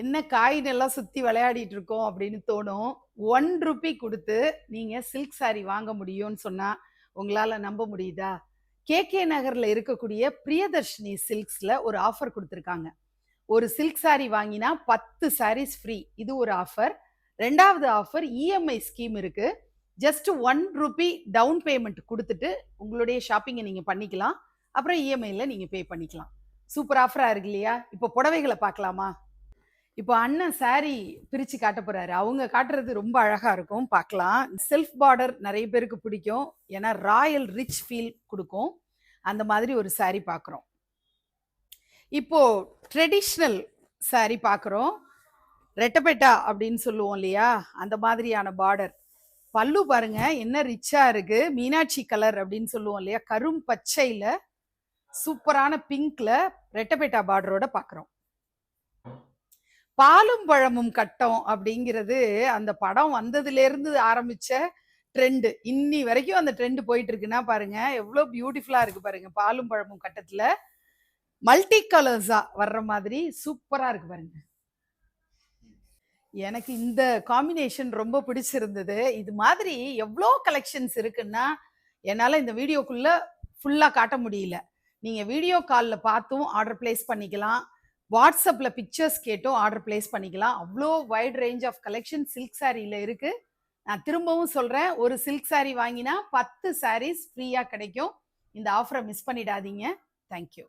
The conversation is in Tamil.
என்ன காயின் எல்லாம் சுத்தி விளையாடிட்டு இருக்கோம் அப்படின்னு தோணும். ஒன் ருபி கொடுத்து நீங்க சில்க் சாரி வாங்க முடியும்னு சொன்னா உங்களால நம்ப முடியுதா? கேகே நகர்ல இருக்கக்கூடிய பிரியதர்ஷினி சில்க்ஸ்ல ஒரு ஆஃபர் கொடுத்துருக்காங்க. ஒரு சில்க் சாரி வாங்கினா பத்து சாரீஸ் ஃப்ரீ இது ஒரு ஆஃபர் ரெண்டாவது ஆஃபர் இஎம்ஐ ஸ்கீம் இருக்கு. Just one rupee down payment கொடுத்துட்டு உங்களுடைய ஷாப்பிங்கை நீங்க பண்ணிக்கலாம். அப்புறம் இஎம்ஐயில் நீங்கள் பே பண்ணிக்கலாம். சூப்பர் ஆஃபரா இருக்கு இல்லையா? இப்போ புடவைகளை பார்க்கலாமா? இப்போ அண்ணன் சாரி பிரிச்சு காட்ட போறாரு. அவங்க காட்டுறது ரொம்ப அழகா இருக்கும். பார்க்கலாம். செல்ஃப் பார்டர் நிறைய பேருக்கு பிடிக்கும். ஏன்னா ராயல் ரிச் ஃபீல் கொடுக்கும். அந்த மாதிரி ஒரு சாரி பார்க்குறோம். இப்போ ட்ரெடிஷ்னல் சாரி பார்க்குறோம். ரெட்டபெட்டா அப்படின்னு சொல்லுவோம் இல்லையா? அந்த மாதிரியான பார்டர் பல்லு பாருங்க என்ன ரிச்சா இருக்கு. மீனாட்சி கலர் அப்படின்னு சொல்லுவோம் இல்லையா? கரும் பச்சையில சூப்பரான பிங்க்ல ரெட்டபெட்டா பார்டரோட பார்க்குறோம் பாலும் பழமும் கட்டம் அப்படிங்கிறது அந்த படம் வந்ததுல இருந்து ஆரம்பிச்ச ட்ரெண்டு. இன்னி வரைக்கும் அந்த ட்ரெண்ட் போயிட்டு இருக்குன்னா பாருங்க எவ்வளோ பியூட்டிஃபுல்லா இருக்கு பாருங்க பாலும் பழமும் கட்டத்துல. மல்டி கலர்ஸா வர்ற மாதிரி சூப்பரா இருக்கு பாருங்க. எனக்கு இந்த காம்பினேஷன் ரொம்ப பிடிச்சிருந்தது. இது மாதிரி எவ்வளோ கலெக்ஷன்ஸ் இருக்குன்னா என்னால் இந்த வீடியோக்குள்ள ஃபுல்லாக காட்ட முடியல. நீங்கள் வீடியோ காலில் பார்த்தும் ஆர்டர் பிளேஸ் பண்ணிக்கலாம். வாட்ஸ்அப்பில் பிக்சர்ஸ் கேட்டும் ஆர்டர் பிளேஸ் பண்ணிக்கலாம். அவ்வளோ wide range of collection silk சாரியில் இருக்குது நான் திரும்பவும் சொல்கிறேன் ஒரு சில்க் saree வாங்கினா பத்து சாரீஸ் ஃப்ரீயாக கிடைக்கும். இந்த ஆஃபரை மிஸ் பண்ணிடாதீங்க. தேங்க்யூ